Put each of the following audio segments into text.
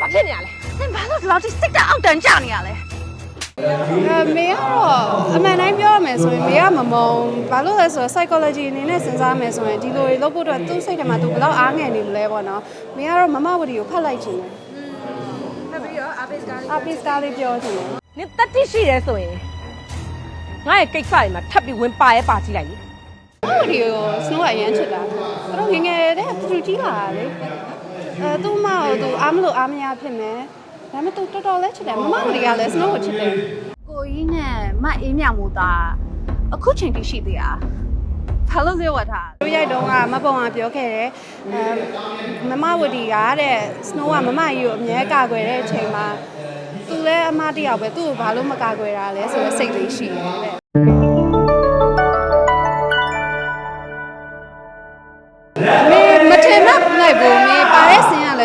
ဘာဖြစ်နေရလဲနင်ဘာလို့ဒီလောက်ထိစိတ်တအောက်တန်းကြနေရလဲအဲမေကတော့အမှန်တိုင်းပြောရမယ်ဆိုရင်မေကမမုံဘာလို့လဲဆိုတော့ psychology အနေနဲ့စဉ်းစားမယ်ဆိုရင်ဒီလိုတွေလုပ်ဖို့အတွက်သူ့စိတ်ထဲမှာသူဘယ်လောက်အားငယ်နေလဲပေါ့နော်မေကတော့မမဝတီကိုဖတ်လိုက်ချင်တယ်ဖတ်ပြီးတော့အာပိစကားလေးအာပိစကားလေးပြောချင်တယ်နင်တက်တိရှိရဲဆိုရင်ငါရဲ့ကိစ္စတွေမှာထပ်ပြီးဝင်ပါရဲပါကြည့်လိုက်လေမမဝတီကို snow ကအရန်ချစ်တာသူတို့ငယ်ငယ်တည်းကသူကြီးလာတာလေ အဲသူ့မကိုသူအားမလို့အားမရဖြစ်မယ်ဒါပေမဲ့သူတော်တော်လေးချစ်တယ်မမဝတီကလည်း snow ကိုချစ်တယ်ကိုကြီးနဲ့မအေးမြမို့သားအခုချိန်ထိရှိသေးတာဘာလို့လဲဝတ်ထားတို့ရိုက်တော့ကမပုံကပြောခဲ့တယ်အဲမမဝတီကတဲ့ snow ကမမကြီးကိုအမြဲကာကွယ်တဲ့အချိန်မှာသူလည်းအမတယောက်ပဲသူ့ကိုဘာလို့မကာကွယ်တာလဲဆိုတော့စိတ်လေးရှိတယ်တဲ့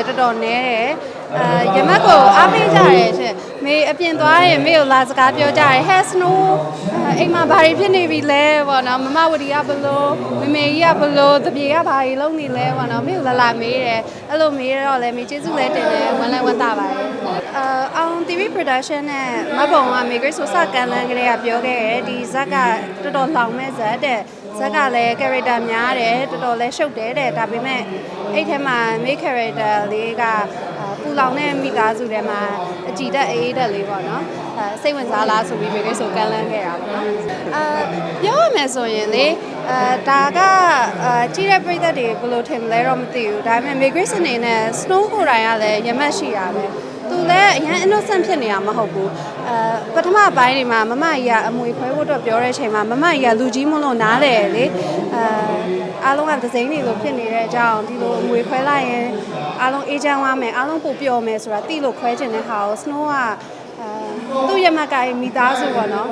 လည်းတော်တော်နဲတယ်အဲရမက်ကိုအားပေးကြတယ်ရှင်မေအပြင်သွားရင်မေကိုလာစကားပြောကြတယ် has no အိမ်မှာဘာတွေဖြစ်နေပြီလဲပေါ့နော်မမဝတီကဘလို့မမေကြီးကဘလို့တပြေကဘာတွေလုပ်နေလဲပေါ့နော်မေကိုလာလာမေးတယ်အဲ့လိုမေးတော့လည်းမေကျေးဇူးလည်းတင်တယ်ဝမ်းလည်းဝမ်းသာပါတယ်အဲအောင် TV production နဲ့မဘုံကမေဂရိတ်ဆိုစကန်လန်းကလေးကပြောခဲ့တယ်ဒီဇက်ကတော်တော်လောင်မဲ့ဇက်တဲ့ ဇက်ကလည်း character များတယ်တော်တော်လည်းရှုပ်တယ်တဲ့ဒါပေမဲ့အဲ့ထဲမှာ main character လေးကအာပူလောင်တဲ့မိသားစုထဲမှာအကြည်တက်အေးတက်လေးပေါ့နော်အဲစိတ်ဝင်စားလားဆိုပြီးမေဂရိတ်ဆိုကန်လန်းခဲ့တာပေါ့နော်အာပြောရမယ်ဆိုရင်လေ အဲဒါကအာကြီးတဲ့ပြည်သက်တွေဘယ်လိုထင်မလဲတော့မသိဘူးဒါပေမဲ့မေဂရိတ်အနေနဲ့ snow ကိုယ်တိုင်ကလည်းရမတ်ရှိတာပဲသူလည်းအရင် innocent ဖြစ်နေတာမဟုတ်ဘူးအဲပထမပိုင်းတွေမှာမမကြီးကအမွေခွဲဖို့တော့ပြောတဲ့အချိန်မှာမမကြီးကလူကြီးမလို့နားတယ်လေအဲအားလုံးကဒစိမ့်တွေလိုဖြစ်နေတဲ့အကြောင်းဒီလိုအမွေခွဲလိုက်ရင်အားလုံးအေးချမ်းသွားမယ်အားလုံးပိုပျော်မယ်ဆိုတာတိလို့ခွဲချင်တဲ့ဟာကို snow ကအဲ သူ့ရမကရဲ့မိသားစုပေါ့နော်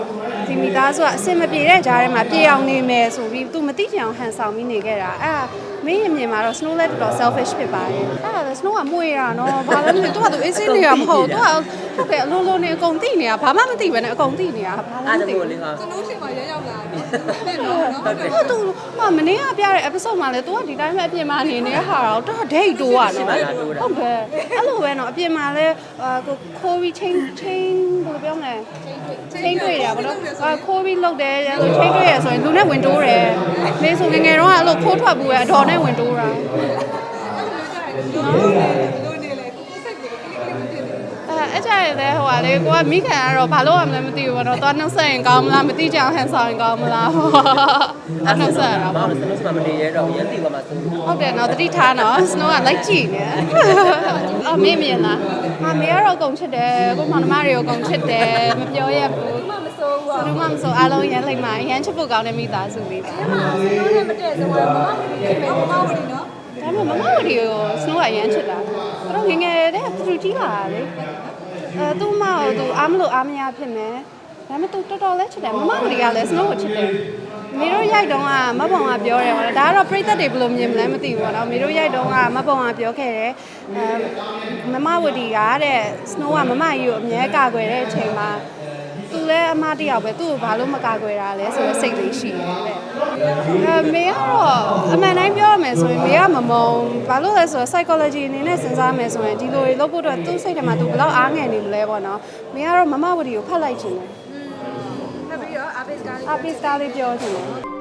ဒီမိသားစုကအစင်မပြေတဲ့ကြားထဲမှာပြေအောင်နေမယ်ဆိုပြီးသူမသိချင်အောင်ဟန်ဆောင်ပြီးနေခဲ့တာအဲ့ဒါမင်းအမြင်မှာတော့ snow လည်းတော်တော် selfish ဖြစ်ပါတယ်အဲ့ဒါလည်း snow ကမွေတာနော်ဘာလဲမသိသူကသူအေးစင်းနေတာမဟုတ်သူက ဟုတ်ကဲ့အလုံးလုံးနေအကုန်သိနေတာဘာမှမသိဘဲနဲ့အကုန်သိနေတာဘာလဲအားမတသိမို့ဘူးလေးဟာသူကသူမမနေ့ကပြတဲ့ episode မှာလဲသူကဒီတိုင်းပဲအပြင်မှာနေနေတဲ့ဟာတော့တော်ဒိတ်တိုးอ่ะနော်ဟုတ်ကဲ့အဲ့လိုပဲနော်အပြင်မှာလဲအာကိုခိုးပြီးချင်းချင်းဘယ်လိုပြောမလဲချင်းတွေ့ရပါတော့အာခိုးပြီးလုတ်တယ်အဲ့လိုချင်းတွေ့ရဆိုရင်လူနဲ့ဝင်တိုးတယ်မေဆိုငယ်ငယ်တော့အဲ့လိုခိုးထွက်ဘူးပဲအတော်နဲ့ဝင်တိုးတာ အဲအဲ့ကြ ရတဲ့ဟိုကလေကိုကမိခံကတော့ဘာလို့ရမလဲမသိဘူးပေါ့နော်သွားနှုတ်ဆက်ရင်ကောင်းမလားမသိကြအောင်ဟန်ဆောင်ရင်ကောင်းမလားအဲ့နှုတ်ဆက်ရတာမောပေါ့င်လည်းစနုစမမနေရတော့ရန်တီပါမှာစနုဟုတ်တယ်နော်တတိထားနော် snow ကလိုက်ကြည့်နေအော်မေ့မြင်လားဟာမေကတော့အကုန်ချစ်တယ်ကိုမောင်နှမတွေကိုအကုန်ချစ်တယ်မပြောရဘူးမမဆိုးဘူးဘာမှမဆိုးအားလုံးရမ်းလိုက်မှရမ်းချစ်ဖို့ကောင်းတဲ့မိသားစုလေးပါ snow နဲ့မတည့်ဆုံးတော့မမဝတီခင်ဗျမမဝတီနော်ဒါပေမဲ့မမဝတီကို snow ကရမ်းချစ်တာသူတို့ငယ်ငယ်တည်းကသူကြီးလာတာလေ အဲသူ့မကိုသူအားမလို့အားမရဖြစ်မယ်ဒါပေမဲ့သူတော်တော်လေးချစ်တယ်မမဝတီကလည်း snow ကိုချစ်တယ်မေတို့ရိုက်တော့ကမဘုံကပြောတယ်ပေါ့နော်ဒါကတော့ပြိသက်တွေဘယ်လိုမြင်မလဲမသိဘူးပေါ့နော်မေတို့ရိုက်တော့ကမဘုံကပြောခဲ့တယ်အဲမမဝတီကတဲ့ snow ကမမကြီးကိုအမြဲကာကွယ်တဲ့အချိန်မှာ သူလည်းအမတယောက်ပဲသူ့ကိုဘာလို့မကာကွယ်တာလဲဆိုတော့စိတ်လေးရှိတယ်တဲ့အဲမေကတော့အမှန်တိုင်းပြောရမယ်ဆိုရင်မေကမမုံဘာလို့လဲဆိုတော့ psychology အနေနဲ့စဉ်းစားမယ်ဆိုရင်ဒီလိုတွေလုပ်ဖို့အတွက်သူ့စိတ်ထဲမှာသူဘယ်လောက်အားငယ်နေလဲပေါ့နော်မေကတော့မမဝတီကိုဖတ်လိုက်ချင်တယ်ဖတ်ပြီးတော့အာပိစကားလေးအာပိစကားလေးပြောချင်တယ်